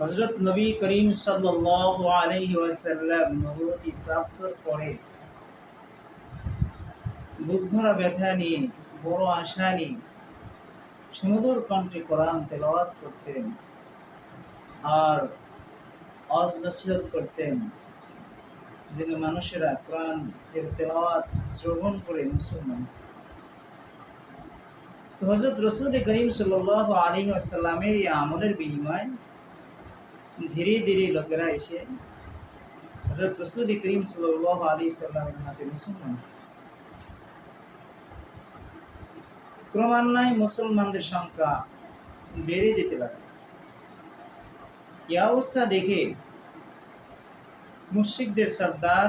হজরত নবী করিম ওয়াসাল্লাম নবুয়তি প্রাপ্তর পরে বুক ভরা ব্যথা নিয়ে, বড় আশা নিয়ে সুমধুর কণ্ঠে কোরআন তেলাওয়াত করতেন আর অজ নসিহত করতেন। যেন মানুষেরা কোরআন এর তেলাওয়াত শ্রবণ করে মুসলমান। তো হজরত রসুল করিম সাল্লাহ আলী আসাল্লামের এই আমলের বিনিময় ধীরে ধীরে লোকেরা এসে হজরত রসুল করিম সাল্লাহ আলী সাল্লামের হাতে মুসলমান। ক্রমান্বয়ে মুসলমানদের সংখ্যা বেড়ে যেতে লাগে এই অবস্থা দেখে মুশিকদের সর্দার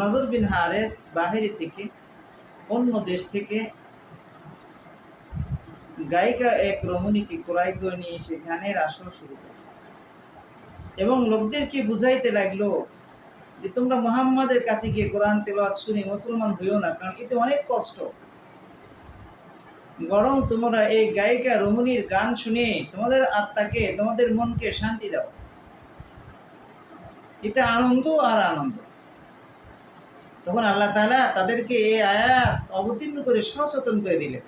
নজর বিন হারেস বাহিরে থেকে অন্য দেশ থেকে গায়িকা এক রমণীকে ক্রয় করে নিয়ে এসে গানের আসর শুরু করে। এবং লোকদেরকে বুঝাইতে লাগল যে তোমরা মোহাম্মদের কাছে গিয়ে কোরআন তেলাওয়াত শুনে মুসলমান হইও না, কারণ এতে অনেক কষ্ট। বরং তোমরা এই গায়িকা রমণীর গান শুনে তোমাদের আত্মাকে, তোমাদের মনকে শান্তি দাও। এটা আনন্দ আর আনন্দ। তখন আল্লাহ তাআলা তাদেরকে এই আয়াত অবতীর্ণ করে সচেতন করে দিলেন।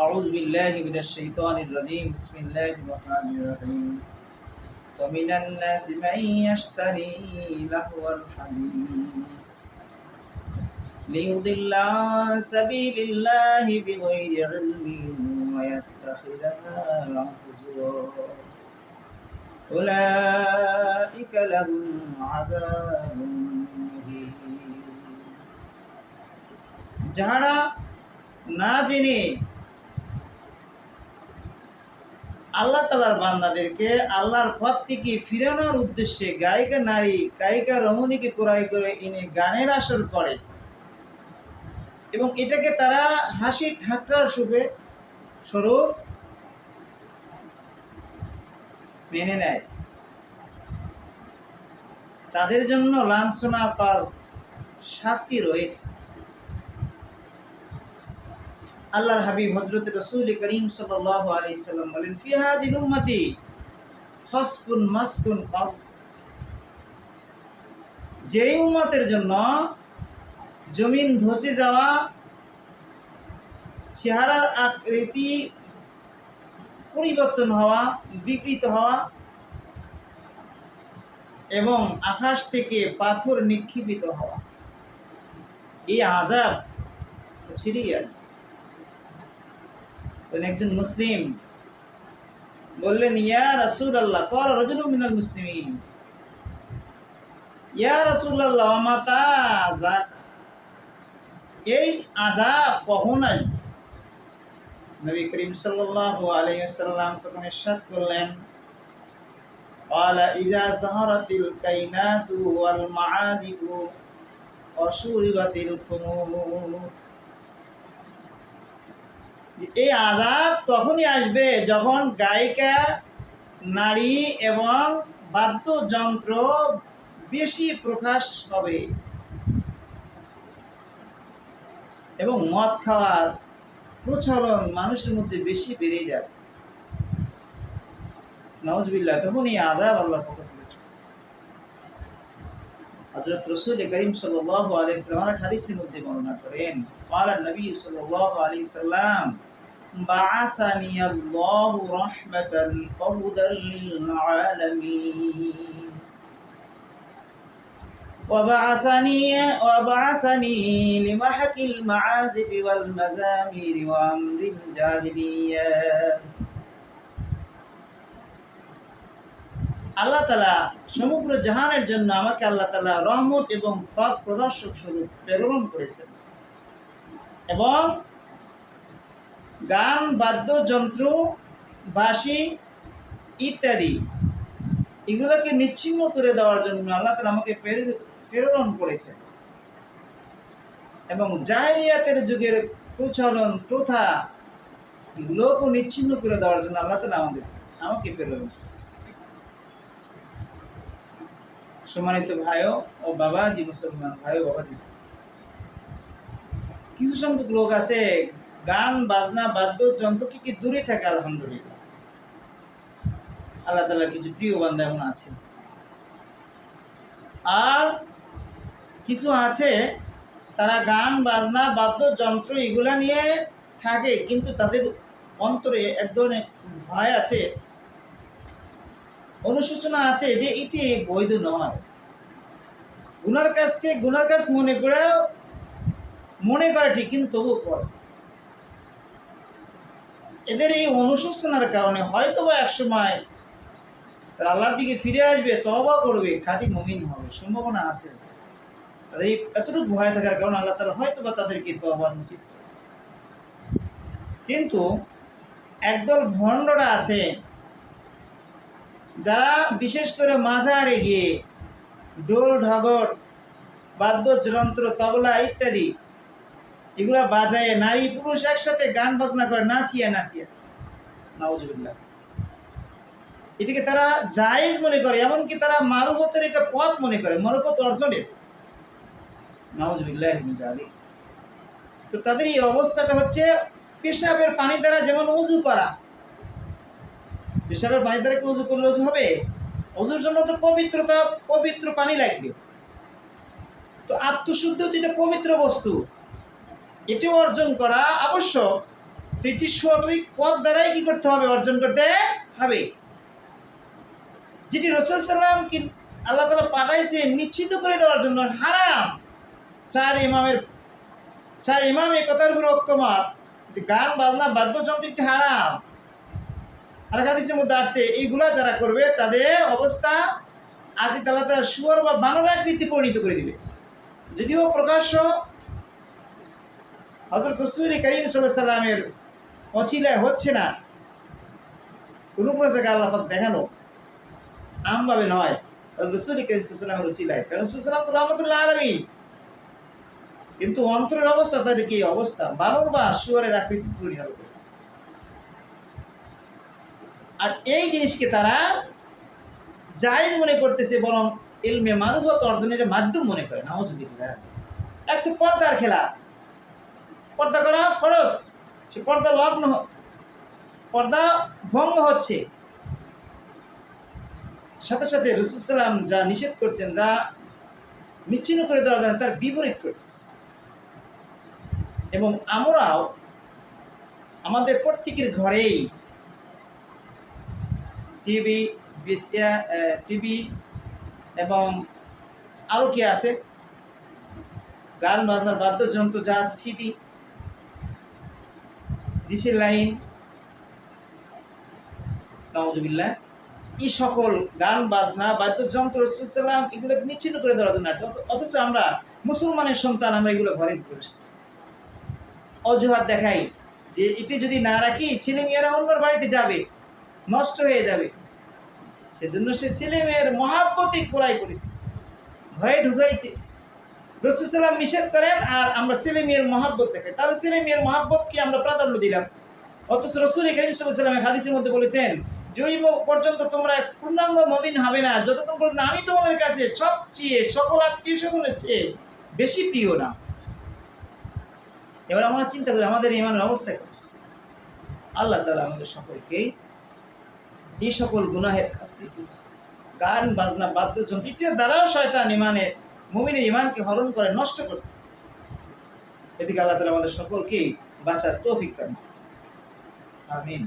أعوذ بالله من الشيطان الرجيم بسم الله الرحمن الرحيم ومن الناس من يشتري لهو الحديث ليضل عن سبيل الله بغير علم ويتخذها هزوا أولئك لهم عذاب مهين যারা না জেনে আল্লাহ তালার বান্দাদেরকে আল্লাহর পথ থেকে ফিরানোর উদ্দেশ্যে গায়িকা নারী, গায়িকা রমণীকে ক্রয় করে এনে গানের আসর করে এবং এটাকে তারা হাসি ঠাট্টার সুপে স্বরূপ মেনে নেয়। তাদের জন্য লাঞ্ছনা পার শাস্তি রয়েছে। আল্লাহর হাবিব হজরত রসুল করিম সাল্লাহ আলি সাল্লাম বলেন ফিহাজিল উম্মতি হসপুন মাসকুন কফ। যেই উম্মতের জন্য জমিন ধসে যাওয়া চেহারার আকৃতি পরিবর্তন হওয়া, বিকৃত হওয়া এবং আকাশ থেকে পাথর নিক্ষিপিত হওয়া, এই আজাব তখন একজন মুসলিম বললেন ইয়া রাসুল আল্লাহ কর রজুল মিনাল মুসলিম ইয়া রাসুল আল্লাহ মাতা এই আজাব কখন আসবে নবী করিম সাল্লাল্লাহু আলাইহি ওয়াসাল্লাম তখন ইরশাদ করলেন قال إذا ظهرت الكائنات والمعازف وشربت الخمور এই আদাব তখনই আসবে যখন গায়িকা, নারী এবং বাদ্যযন্ত্র বেশি প্রকাশ হবে। এবং মদ খাওয়ার প্রচলন মানুষের মধ্যে বেশি বেড়ে যাবে। নওয়াজবিল্লা তখন এই আদাব আল্লাহ পক্ষ হজরত রসুল করিম সাল্লাহ আলিয়া হাদিসের মধ্যে বর্ণনা করেন মালা নবী সাল্লাহ আলি সাল্লাম بعثني الله رحمة وهدى للعالمين وبعثني وبعثني لمحك المعازف والمزامير وأمر الجاهلية আল্লাহ তালা সমগ্র জাহানের জন্য আমাকে আল্লাহ তালা রহমত এবং পথ প্রদর্শক স্বরূপ প্রেরণ করেছেন এবং গান, বাদ্যযন্ত্র, বাঁশি ইত্যাদি। এগুলোকে নিচ্ছিন্ন করে দেওয়ার জন্য আল্লাহ তালা আমাকে প্রেরণ করেছেন। এবং জাহিলিয়াতের যুগের প্রচলন, প্রথা এগুলোকে নিচ্ছিন্ন করে দেওয়ার জন্য আল্লাহ তালা আমাদের, আমাকে প্রেরণ করেছে সম্মানিত ভাইও ও বাবা বাবাজি মুসলমান ভাইও, বাবাজি। কিছু সংখ্যক লোক আছে গান, বাজনা, বাদ্যযন্ত্র, কি কি দূরে থাকে, আলহামদুলিল্লাহ। আল্লাহ তালার কিছু প্রিয় বান্ধব এমন আছে। আর কিছু আছে, তারা গান, বাজনা, বাদ্যযন্ত্র এগুলা নিয়ে থাকে, কিন্তু তাদের অন্তরে এক ধরনের ভয় আছে। অনুশোচনা আছে যে এটি বৈধ নয়। গুনার কাজকে গুনার কাজ মনে করে মনে করে ঠিক, কিন্তু তবু করে। এদের এই অনুশোচনার কারণে হয়তো বা এক সময় তারা আল্লাহর দিকে ফিরে আসবে তবা করবে, খাঁটি মমিন হবে, সম্ভাবনা আছে। তাদের এই এতটুকু ভয় থাকার কারণে আল্লাহ তালা হয়তো বা তাদেরকে তবা নসিব কিন্তু একদল ভণ্ডরা আছে, যারা বিশেষ করে মাঝারে গিয়ে ডোল ঢগর, বাদ্যযন্ত্র, তবলা ইত্যাদি এগুলা বাজায় নারী পুরুষ একসাথে গান বাজনা করে, নাচিয়া নাচিয়া। নাউজুবিল্লাহ। এটাকে তারা জায়েজ মনে করে, এমনকি তারা মারুবতের একটা পথ মনে করে মারুবত অর্জনের নাউজুবিল্লাহ তো তাদের এই অবস্থাটা হচ্ছে পেশাবের পানি দ্বারা যেমন উজু করা। পেশাবের পানি দ্বারা কি উজু করলে উজু হবে? অজুর জন্য তো পবিত্রতা, পবিত্র পানি লাগবে। তো আত্মশুদ্ধ এটা পবিত্র বস্তু। এটি অর্জন করা আবশ্যক। তো এটি সঠিক পথ দ্বারাই কি করতে হবে? অর্জন করতে হবে। যেটি রসুল সাল্লাম কি আল্লাহ তালা পাঠাইছে নিশ্চিন্ন করে দেওয়ার জন্য হারাম। চার ইমামের চার ইমাম এই কথার উপর ঐক্যমত যে গান, বাজনা, বাদ্যযন্ত্র একটি হারাম। আর হাদিসের মধ্যে আসছে, এইগুলা যারা করবে তাদের অবস্থা আদি তালা তারা শুয়ার বা বানর আকৃতি পরিণত করে দিবে। যদিও প্রকাশ্য হজরত রসুল করিম সাল্লামের অচিলায় হচ্ছে না। কোনো কোনো জায়গায় আল্লাহাক দেখানো আমভাবে নয়। রসুল অচিলায়। কারণ তো রহমতুল্লাহ আলমী কিন্তু অন্তরের অবস্থা, তাদের কি অবস্থা? বানর বা শুয়ারের আকৃতি আর এই জিনিসকে তারা জায়েজ মনে করতেছে, বরং এলমে মানবত অর্জনের মাধ্যম মনে করে। নাউজুবিল্লাহ। একটু পর্দার খেলা। পর্দা করা ফরস সে পর্দা লগ্ন পর্দা ভঙ্গ হচ্ছে। সাথে সাথে রসুল যা নিষেধ করছেন, যা নিচ্ছিন্ন করে দেওয়া যায় তার বিপরীত করছে। এবং আমরাও আমাদের প্রত্যেকের ঘরেই টিভি টিভি এবং আরও কি আছে? গান বাজনার বাদ্যযন্ত্র যা সিডি ডিসেল লাইন নওয়াজবিল্লাহ এই সকল গান, বাজনা, বাদ্যযন্ত্র সাল্লাম এগুলোকে নিচ্ছিন্ন করে দেওয়ার জন্য। অথচ আমরা মুসলমানের সন্তান, আমরা এগুলো ঘরে করে অজুহাত দেখাই যে এটি যদি না রাখি ছেলে মেয়েরা অন্যর বাড়িতে যাবে, নষ্ট হয়ে যাবে। সেজন্য সে ছেলে মেয়ের মহাব্বতে কোরাই করেছে। ঘরে ঢুকাইছে। রসুলাম নিষেধ করেন আর আমরা ছেলে মেয়ের মহাব্বত দেখাই। তাহলে ছেলে মেয়ের মহাব্বতকে আমরা প্রাধান্য দিলাম। অথচ রসুল করিমসাল্লামের হাদিসের মধ্যে বলেছেন জৈব পর্যন্ত তোমরা পূর্ণাঙ্গ মবিন হবে না, যতক্ষণ পর্যন্ত আমি তোমাদের কাছে সবচেয়ে সকল আত্মীয় স্বজনের চেয়ে বেশি প্রিয় না। এবার আমরা চিন্তা করি, আমাদের ইমানের অবস্থা কি? আল্লাহ তালা আমাদের সকলকেই এই সকল গুনাহের কাছ থেকে গান, বাজনা, বাদ্যযন্ত্র ইত্যাদি দ্বারাও শয়তান ইমানে মুমিনের ইমানকে হরণ করে নষ্ট করে এদিকে আল্লাহ তালা আমাদের সকলকেই বাঁচার তৌফিক দান আমিন।